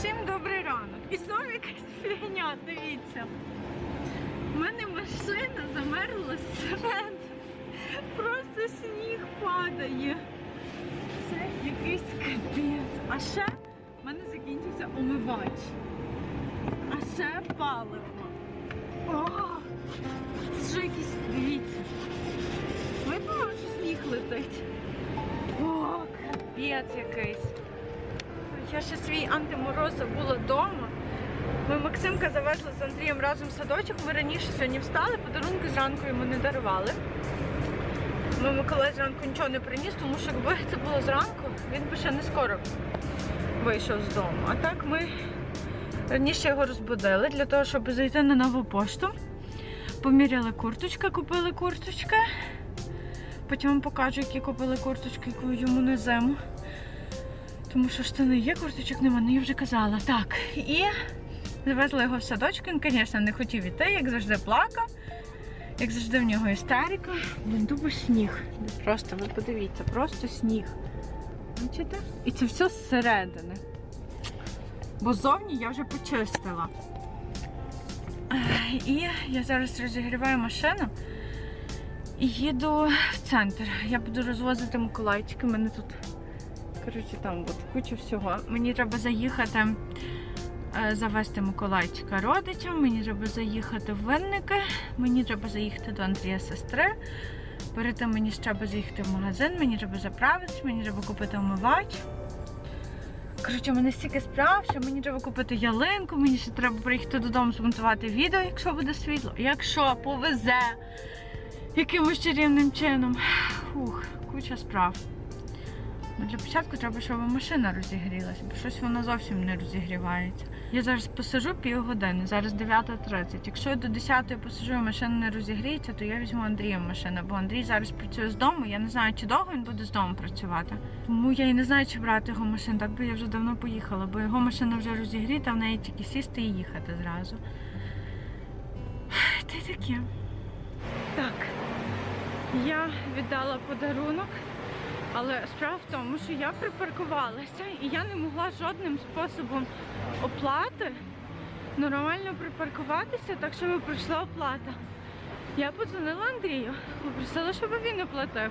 Всім добрий ранок. І знову якась фігня, дивіться. У мене машина замерзла зсередини. Просто сніг падає. Це якийсь капець. А ще в мене закінчився омивач. А ще паливо. О, це вже якийсь, дивіться. Видно, що сніг летить. О, капець якийсь. Я ще свій антимороз забула вдома. Ми Максимка завезли з Андрієм разом в садочок. Ми раніше сьогодні встали, подарунки зранку йому не дарували. Ми Миколай зранку нічого не приніс, тому що якби це було зранку, він би ще не скоро вийшов з дому. А так ми раніше його розбудили для того, щоб зайти на нову пошту. Поміряли курточки, купили курточки. Потім вам покажу, які купили курточки, яку йому на зиму. Тому що штани є, курточок нема, ну я вже казала. Так, і завезли його в садочок. Він, звісно, не хотів іти, як завжди плакав. Як завжди в нього істерика. Він тупо сніг. Просто, ви подивіться, просто сніг. Бачите? І це все зсередини. Бо зовні я вже почистила. І я зараз розігріваю машину і їду в центр. Я буду розвозити Миколайчики. Мене тут Коротше, там от куча всього. Мені треба заїхати, е, завести Миколайчика родичам, мені треба заїхати в винники, мені треба заїхати до Андрія сестри. Перед тим мені ще треба заїхати в магазин, мені треба заправитись, мені треба купити омивач. Коротше, мене стільки справ, що мені треба купити ялинку, мені ще треба приїхати додому змонтувати відео, якщо буде світло. Якщо повезе якимось чарівним чином. Фух, куча справ. Ну, Для початку треба, щоб машина розігрілася, бо щось вона зовсім не розігрівається. Я зараз посижу півгодини, зараз 9.30. Якщо я до 10 посижу і машина не розігріється, то я візьму Андрія машину, бо Андрій зараз працює з дому. Я не знаю, чи довго він буде з дому працювати. Тому я і не знаю, чи брати його машину. Так би я вже давно поїхала, бо його машина вже розігріта, в неї тільки сісти і їхати зразу. Та й таке. Так, я віддала подарунок. Але справа в тому, що я припаркувалася і я не могла жодним способом оплати нормально припаркуватися, так щоб пройшла оплата. Я подзвонила Андрію, попросила, щоб він оплатив.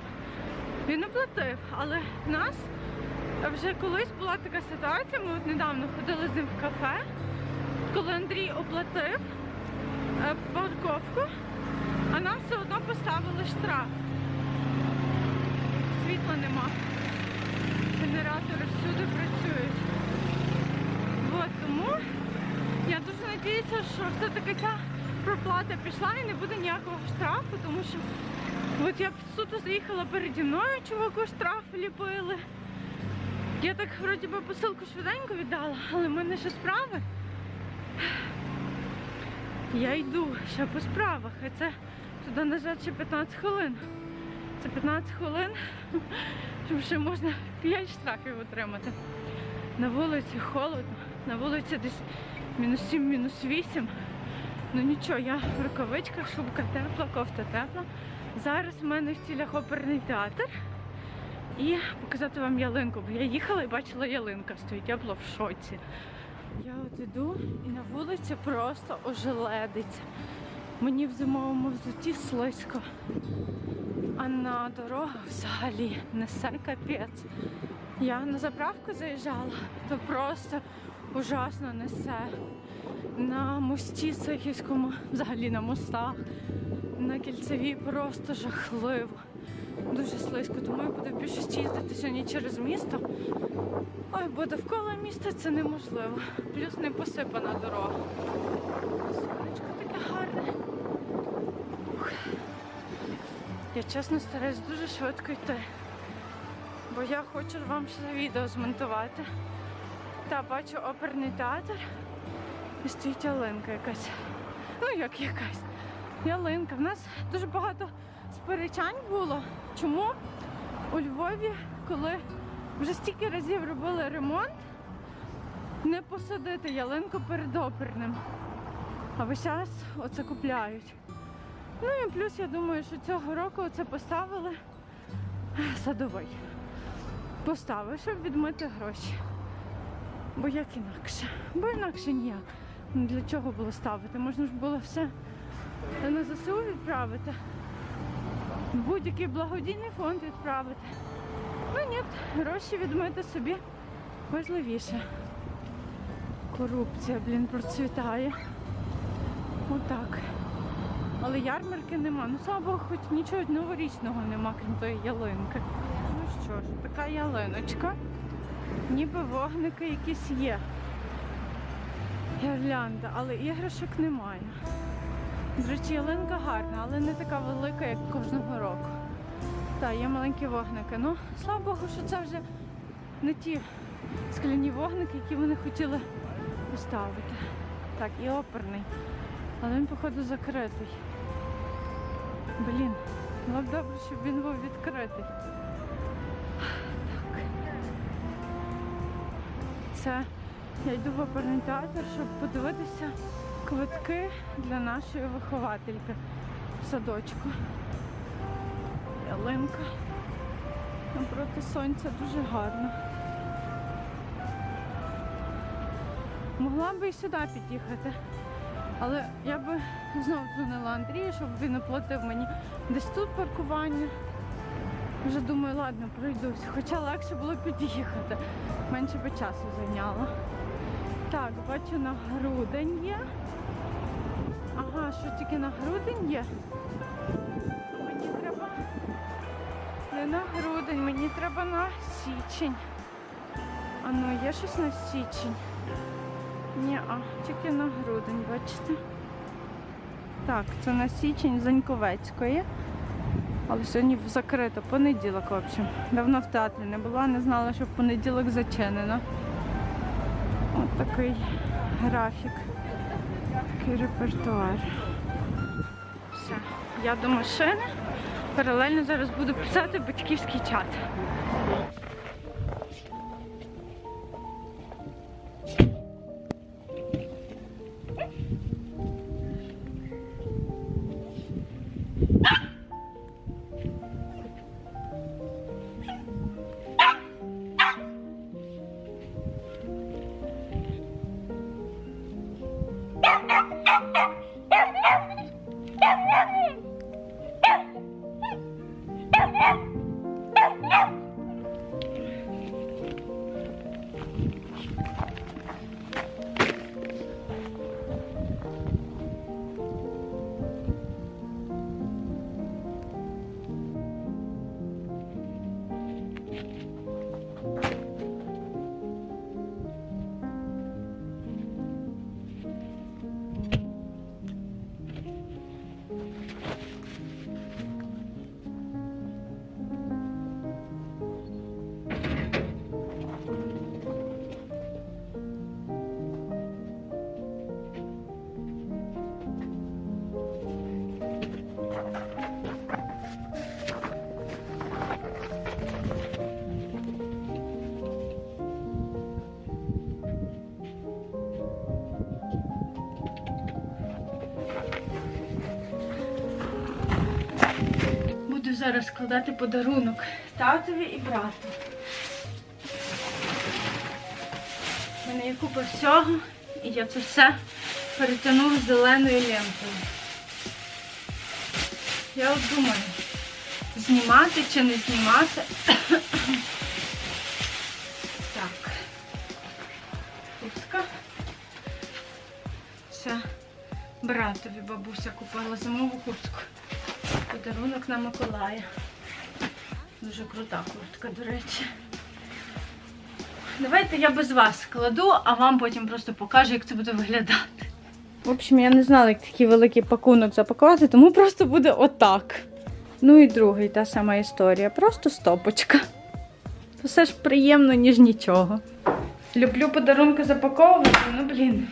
Він оплатив, але в нас вже колись була така ситуація, ми от недавно ходили з ним в кафе, коли Андрій оплатив е, парковку, а нам все одно поставили штраф світла нема. Генератори всюди працюють. От, тому я дуже сподіваюся, що все-таки ця проплата пішла і не буде ніякого штрафу, тому що от я суто заїхала переді мною, чуваку штраф ліпили. Я так вроді би посилку швиденько віддала, але в мене ще справи. Я йду ще по справах, а це туди назад ще 15 хвилин. Це 15 хвилин, щоб ще можна 5 штрафів отримати. На вулиці холодно, на вулиці десь мінус 7, мінус 8. Ну нічого, я в рукавичках, шубка тепла, кофта тепла. Зараз в мене в цілях оперний театр. І показати вам ялинку, бо я їхала і бачила ялинка стоїть, я була в шоці. Я от іду і на вулиці просто ожеледиться. Мені в зимовому взуті слизько. А на дорогах взагалі несе капець. Я на заправку заїжджала, то просто ужасно несе. На мості Сихівському, взагалі на мостах, на кільцевій просто жахливо. Дуже слизько, тому я буду в більшості їздити сьогодні через місто. Ой, бо довкола міста це неможливо. Плюс не посипана дорога. Сонечко таке гарне. Я чесно стараюсь дуже швидко йти. Бо я хочу вам ще відео змонтувати. Та бачу оперний театр і стоїть ялинка якась. Ну як якась. Ялинка. В нас дуже багато сперечань було. Чому у Львові, коли вже стільки разів робили ремонт, не посадити ялинку перед оперним. А весь час оце купляють. Ну і плюс я думаю, що цього року це поставили садовий. Поставив, щоб відмити гроші. Бо як інакше? Бо інакше ніяк. Ну для чого було ставити? Можна ж було все на ЗСУ відправити. Будь-який благодійний фонд відправити. Ну ні, гроші відмити собі важливіше. Корупція, блін, процвітає. Отак. Але ярмарки нема. Ну, слава Богу, хоч нічого новорічного нема, крім тої ялинки. Ну що ж, така ялиночка. Ніби вогники якісь є. Гірлянда, але іграшок немає. До речі, ялинка гарна, але не така велика, як кожного року. Так, є маленькі вогники. Ну, слава Богу, що це вже не ті скляні вогники, які вони хотіли поставити. Так, і оперний. Але він, походу, закритий. Блін, було б добре, щоб він був відкритий. Так. Це я йду в оперний театр, щоб подивитися квитки для нашої виховательки в садочку. Ялинка. Напроти сонця дуже гарно. Могла би і сюди під'їхати. Але я би знову дзвонила Андрію, щоб він оплатив мені десь тут паркування. Вже думаю, ладно, пройдусь. Хоча легше було під'їхати. Менше би часу зайняло. Так, бачу на грудень є. Ага, що тільки на грудень є? Мені треба не на грудень, мені треба на січень. А ну, є щось на січень? Ні, а тільки на грудень, бачите? Так, це на січень Заньковецької. Але сьогодні закрито, понеділок, в общем. Давно в театрі не була, не знала, що в понеділок зачинено. Ось такий графік, такий репертуар. Все, я до машини. Паралельно зараз буду писати батьківський чат. Складати подарунок татові і брату. У мене є купа всього, і я це все перетягнула зеленою лентою. Я от думаю, знімати чи не знімати. Так. Хустка. Це братові бабуся купила. Подарунок на Миколая. Дуже крута куртка, до речі. Давайте я без вас складу, а вам потім просто покажу, як це буде виглядати. В общем, я не знала, як такий великий пакунок запакувати, тому просто буде отак. Ну і другий, та сама історія. Просто стопочка. Все ж приємно, ніж нічого. Люблю подарунки запаковувати, ну блін.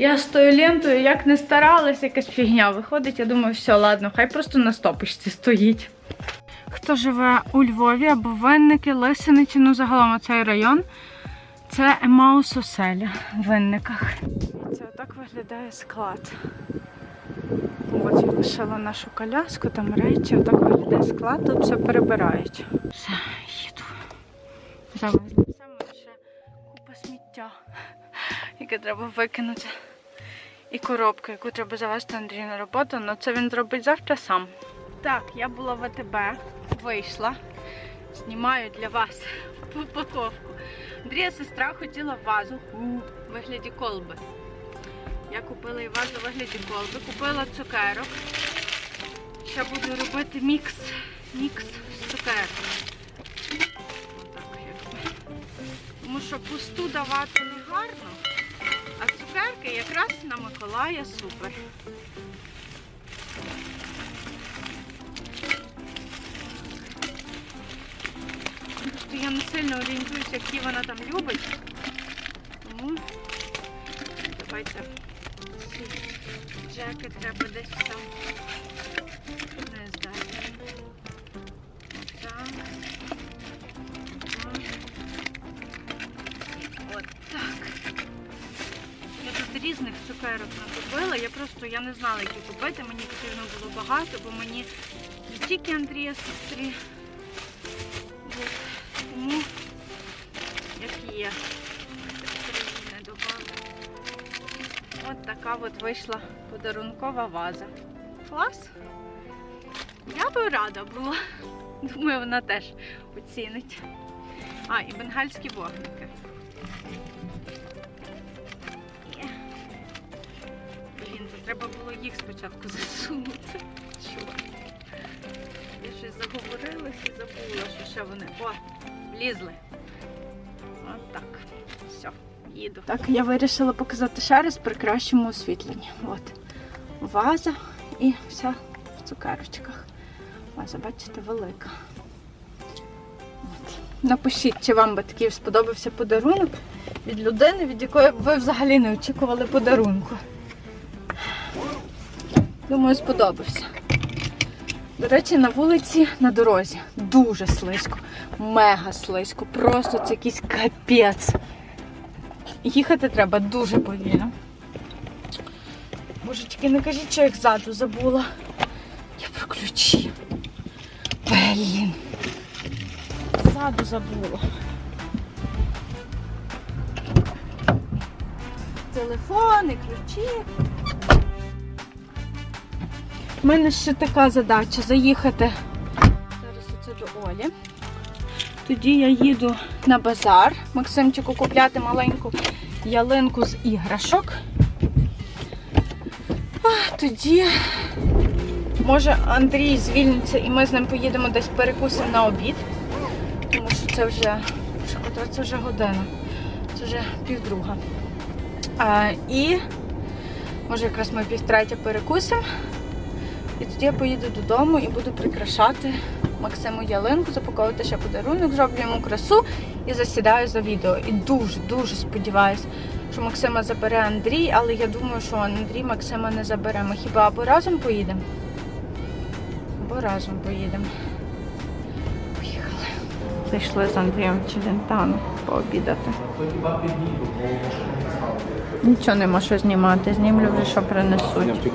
Я з тою лентою як не старалась, якась фігня виходить. Я думаю, все, ладно, хай просто на стопочці стоїть. Хто живе у Львові або Винники, Лисиничі, ну загалом цей район, це Емаус Оселя в Винниках. Це отак виглядає склад. Ось я лишила нашу коляску, там речі, отак виглядає склад, тут все перебирають. Все, їду. Завезли все, ще купа сміття. Яке треба викинути. І коробка, яку треба завести Андрію на роботу, але це він зробить завтра сам. Так, я була в АТБ, вийшла. Знімаю для вас упаковку. Андрія сестра хотіла вазу у вигляді колби. Я купила і вазу у вигляді колби, купила цукерок. Ще буду робити мікс. Мікс з цукерок. Отак, якби. Тому що пусту давати цукерки якраз на Миколая супер. Я не сильно орієнтуюся, які вона там любить. Тому давайте джеки треба десь там не здати. Отак. Отак. Різних цукерок накупила. Я просто я не знала, які купити. Мені потрібно було багато, бо мені не тільки Андрія сестрі. Тому як є. От така от вийшла подарункова ваза. Клас. Я би рада була. Думаю, вона теж оцінить. А, і бенгальські вогники. Треба було їх спочатку засунути. Чорт. Я щось заговорилась і забула, що ще вони. О, влізли. От так. Все, їду. Так, я вирішила показати ще раз при кращому освітленні. От. Ваза і вся в цукерочках. Ваза, бачите, велика. Напишіть, чи вам би такий сподобався подарунок від людини, від якої б ви взагалі не очікували подарунку. Думаю, сподобався. До речі, на вулиці на дорозі дуже слизько, мега слизько, просто це якийсь капець. Їхати треба дуже повільно. Боже, тільки не кажіть, що я їх ззаду забула. Я про ключі. Блін. Ззаду забула. Телефони, ключі. У мене ще така задача заїхати зараз оце до Олі. Тоді я їду на базар Максимчику купляти маленьку ялинку з іграшок. А тоді, може, Андрій звільниться і ми з ним поїдемо десь перекусимо на обід. Тому що це вже, це вже година. Це вже півдруга. А, і може якраз ми півтретя перекусимо. І тоді я поїду додому і буду прикрашати Максиму ялинку, запаковувати ще подарунок, зроблю йому красу і засідаю за відео. І дуже-дуже сподіваюся, що Максима забере Андрій, але я думаю, що Андрій Максима не забере. Ми хіба або разом поїдемо? Або разом поїдемо. Поїхали. Зайшли з Андрієм Челентану пообідати. Нічого нема що знімати, знімлю вже, що принесуть.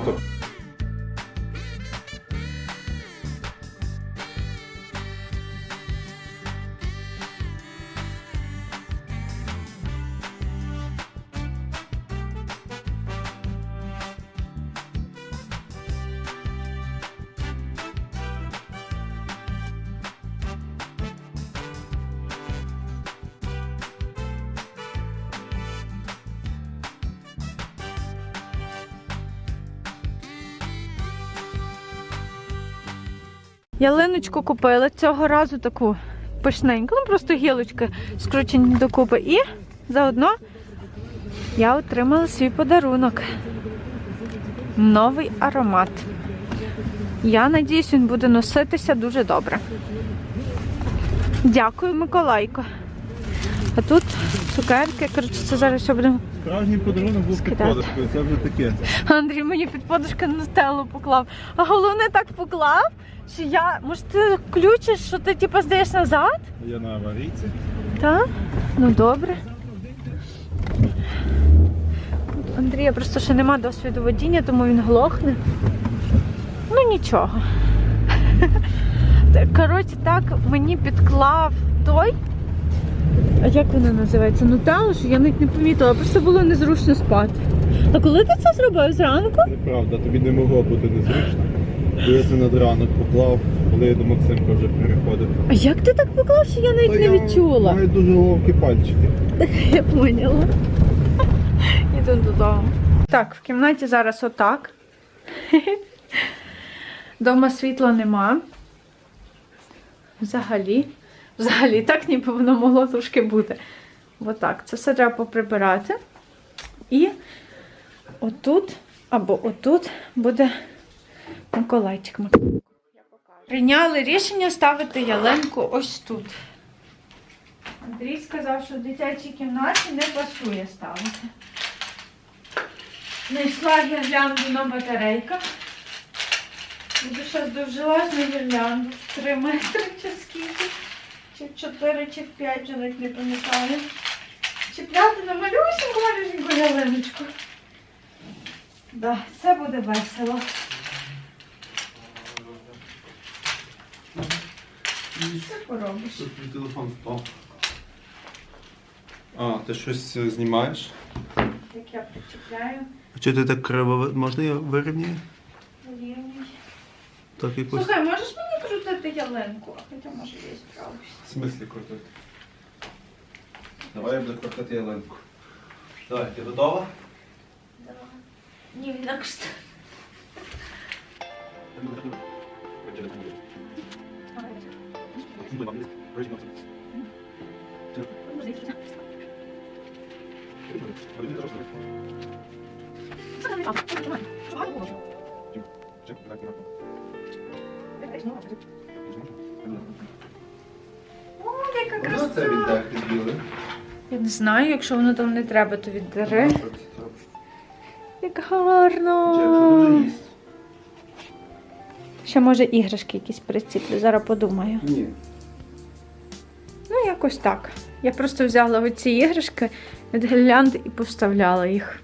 Ялиночку купила цього разу таку пишненьку, ну просто гілочки скручені докупи. І заодно я отримала свій подарунок. Новий аромат. Я надіюсь, він буде носитися дуже добре. Дякую, Миколайко. А тут цукерки, коротше, це зараз все будемо. Справжній подарунок був під Скидати. подушкою, це вже таке. Андрій мені під подушку на стелу поклав. А головне так поклав, що я. Може, ти включиш, що ти типу здаєш назад? Я на аварійці. Так? Ну добре. У Андрія просто ще нема досвіду водіння, тому він глохне. Ну нічого. Коротше, так мені підклав той А як вона називається? Нутелла, що я навіть не помітила, просто було незручно спати. А коли ти це зробив зранку? Неправда, тобі не могло бути незручно. Бо я це над ранок поклав, коли я до Максимка вже переходив. А як ти так поклав, що я навіть Та не я відчула? Маю дуже ловкі пальчики. Я поняла. Іду додому. Так, в кімнаті зараз отак. Дома світла нема. Взагалі. Взагалі, так ніби воно могло трошки бути. Отак. Це все треба поприбирати. І отут або отут буде Миколайчик. Прийняли рішення ставити ялинку ось тут. Андрій сказав, що в дитячій кімнаті не пасує ставити. Знайшла гірлянду на батарейках. Буду зараз довжилась на гірлянду. в 3 метри чи скільки. Чи в 4, чи в 5, вже навіть не пам'ятаю. Чіпляти на малюсеньку малюсеньку ялиночку. Да, це буде весело. Що поробиш? Тут мій телефон впав. А, ти щось е, знімаєш? Як я причіпляю, А чого ти так криво? Можна я вирівняю? рівний. Так якось. Слухай, можеш мені крутити ялинку? А Хоча може я і справлюсь. В смислі крутити? Давай я буду крутити ялинку. Давай, ти готова? Ні, інакше. О, яка Можна це краса! віддати біле? Я не знаю, якщо воно там не треба, то віддари. Як гарно! Ще може іграшки якісь приціплю, зараз подумаю. Ні. Ну, якось так. Я просто взяла оці іграшки від гірлянди і повставляла їх.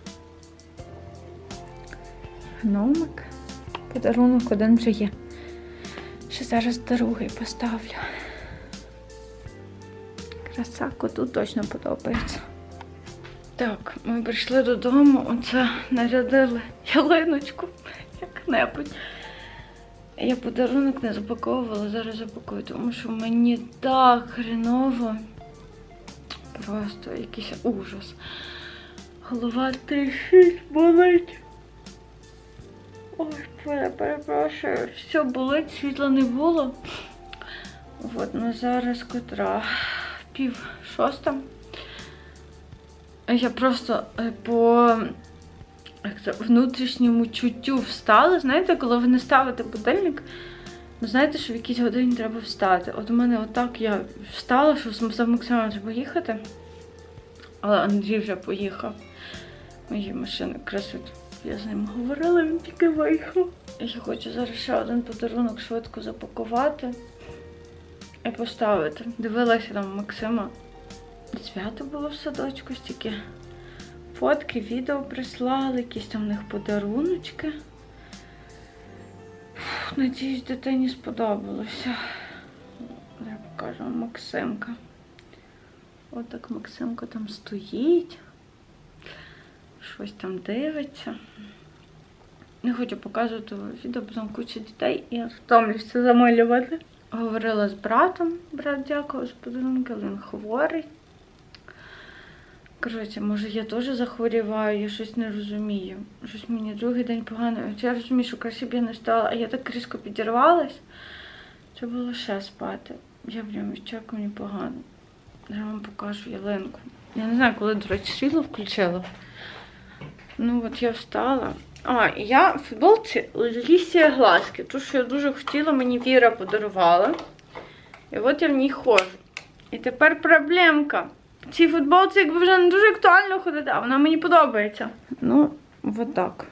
Гномик. Подарунок один вже є. Ще зараз другий поставлю. Краса коту точно подобається. Так, ми прийшли додому, оце нарядили ялиночку як-небудь. Я подарунок не запаковувала, зараз запакую, тому що мені так хреново. Просто якийсь ужас. Голова трішить, болить. Ой, перепрошую, все болить, світла не було. От, ну зараз котра пів шоста. Я просто е, по як це, внутрішньому чуттю встала. Знаєте, коли ви не ставите будильник, ви знаєте, що в якійсь годині треба встати. От у мене отак я встала, що за Максимом треба їхати. Але Андрій вже поїхав. Мої машини от я з ним говорила, він тільки виїхав. Я хочу зараз ще один подарунок швидко запакувати і поставити. Дивилася там Максима. Свято було в садочку, стільки фотки, відео прислали, якісь там в них подаруночки. Надіюсь, дитині сподобалося. Я покажу Максимка. Отак Максимка там стоїть. Щось там дивиться. Не хочу показувати відео, бо там куча дітей і я втомлюся замалювати. Говорила з братом, брат дякував з подарунки, але він хворий. Коротше, може я теж захворіваю, я щось не розумію. Щось мені другий день погано. Я розумію, що краще б я не встала, а я так різко підірвалась. Треба було ще спати. Я прям відчула, як мені погано. Я вам покажу ялинку. Я не знаю, коли, до речі, світло включила. Ну от я встала. А, я в футболці лісія глазки. Ту, що я дуже хотіла, мені Віра подарувала. І от я в ній ходжу. І тепер проблемка. В цій футболці якби вже не дуже актуально ходити, а вона мені подобається. Ну, от так.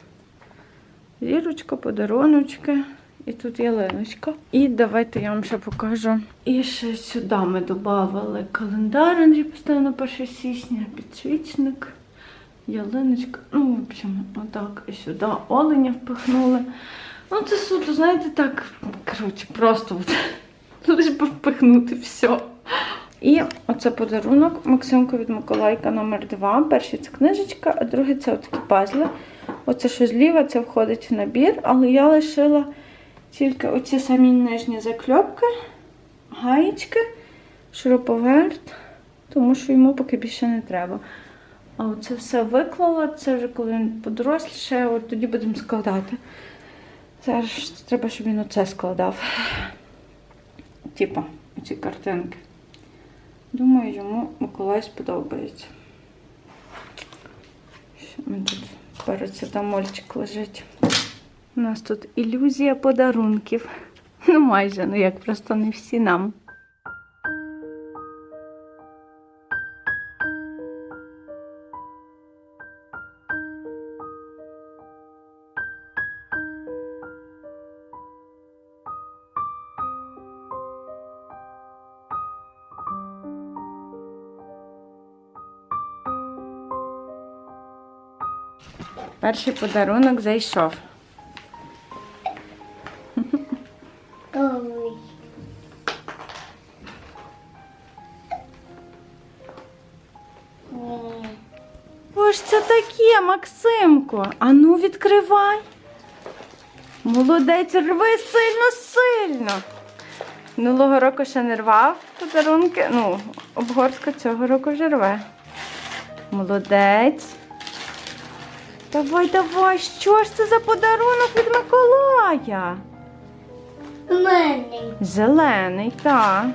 Зірочка, подаруночки. І тут ялиночка. І давайте я вам ще покажу. І ще сюди ми додали календар, Андрій поставив на 1 січня, підсвічник, ялиночка. Ну, в общем, отак. І сюди оленя впихнули. Ну, це суто, знаєте, так. Коротше, просто. Лише впихнути все. І оце подарунок Максимку від Миколайка номер 2 Перший це книжечка, а другий це такі пазли. Оце що зліва, це входить в набір, але я лишила тільки оці самі нижні закльопки, гаєчки, шуруповерт, тому що йому поки більше не треба. А оце все виклала, це вже коли він подоросліше, от тоді будемо складати. Зараз треба, щоб він оце складав. Типа, ці картинки. Думаю, йому Миколай сподобається. Що тут парацетамольчик лежить. У нас тут ілюзія подарунків. Ну, майже, ну як просто не всі нам. Перший подарунок зайшов. Ой. Що ж це таке, Максимко? Ану, відкривай. Молодець, рви сильно, сильно. Минулого року ще не рвав подарунки. Ну, обгорська цього року вже рве. Молодець. Давай, давай, що ж це за подарунок від Миколая? Мене. Зелений, так.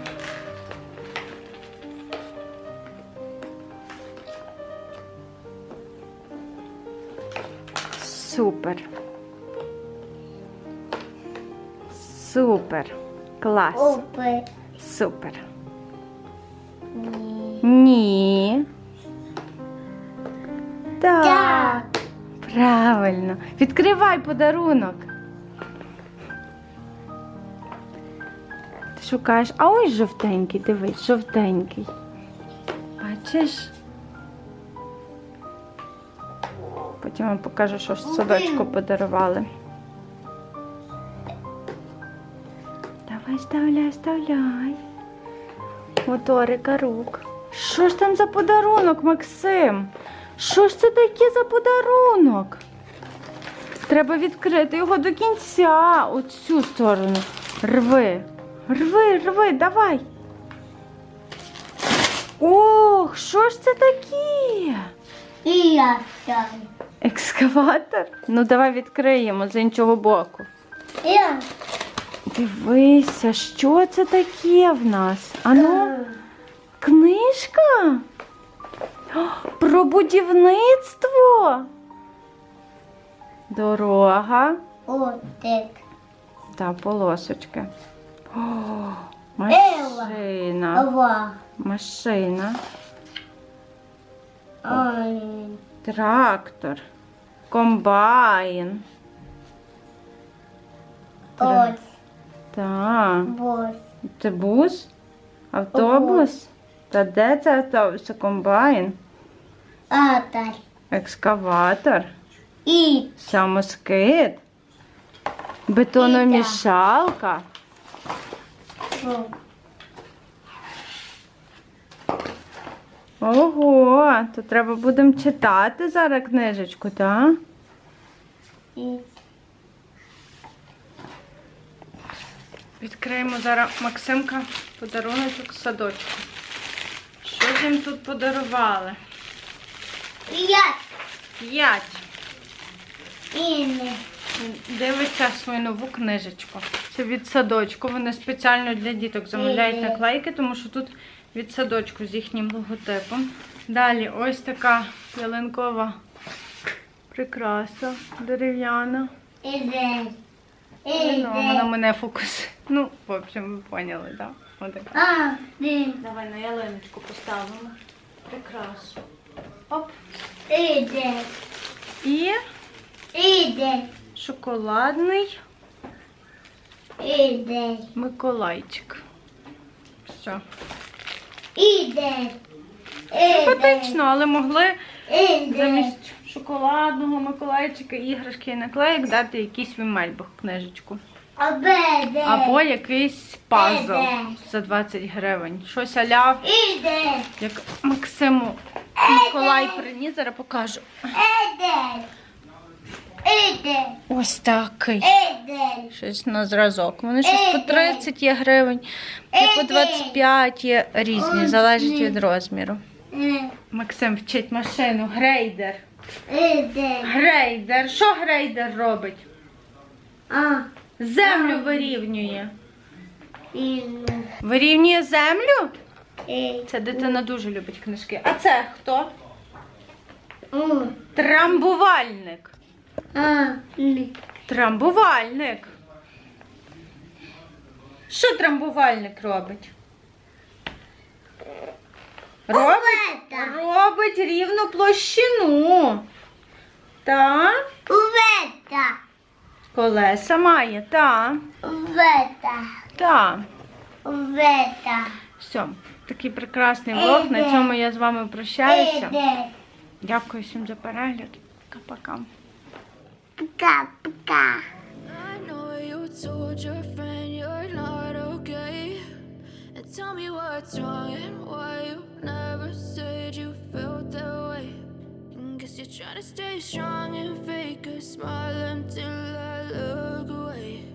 Супер. Супер. Клас. Опи. Супер. Ні. Ні. Так. Так. Правильно. Відкривай подарунок. Ти шукаєш. А ось жовтенький, дивись, жовтенький. Бачиш? Потім вам покажу, що ж садочку подарували. Давай, вставляй, вставляй. Моторика рук. Що ж там за подарунок, Максим? Що ж це таке за подарунок? Треба відкрити його до кінця. Оцю сторону. Рви. Рви, рви, давай. Ох, що ж це таке? І я. Екскаватор? Ну, давай відкриємо з іншого боку. Я. Дивися, що це таке в нас? Ану, книжка? Про будівництво. Дорога Отик. та полосочки. О, машина. Ова. Машина. Ой. Трактор. Комбайн. Ось. Так. Бос. Це бус? Автобус? Та де це автобус? Це комбайн? Атар. Екскаватор? І. Самоскид? Бетономішалка? Ого, то треба будемо читати зараз книжечку, так? Відкриємо зараз Максимка подарунок садочку. Що їм тут подарували? Я. П'ять. Дивиться свою нову книжечку. Це від садочку. Вони спеціально для діток замовляють наклейки, тому що тут від садочку з їхнім логотипом. Далі ось така ялинкова прикраса дерев'яна. Ну, вона мене фокус. Ну, в общем, ви поняли, так? Да? Отака. Давай на ялиночку поставимо. Прикрасу. Оп. Іде. І Іде. шоколадний Іде. Миколайчик. Все. Іде. Симпатично, але могли Іде. замість шоколадного Миколайчика, іграшки і наклеїк дати якийсь Вімельбах книжечку. Обеде. Або якийсь пазл за 20 гривень. Щось аля, Іде. як Максиму Миколай приніс, зараз покажу. Ось такий. Щось на зразок. Вони щось по 30 є гривень, і по 25 є різні, залежить від розміру. Е, Максим вчить машину. Грейдер. Грейдер. Що грейдер робить? Землю вирівнює. Вирівнює землю? Ця дитина дуже любить книжки. А це хто? Трамбувальник. Трамбувальник. Що трамбувальник робить? Робить, робить рівну площину. Так? Увета. Колеса має, так. Увета. Так. Увета. Все. Такий прекрасний влог. На цьому я з вами прощаюся. Дякую всім за перегляд. Пока-пока. Пока, пока. I know you told your friend you're not okay. And tell me what's wrong and why you never said you felt that way. And guess you're trying to stay strong and fake a smile until I look away.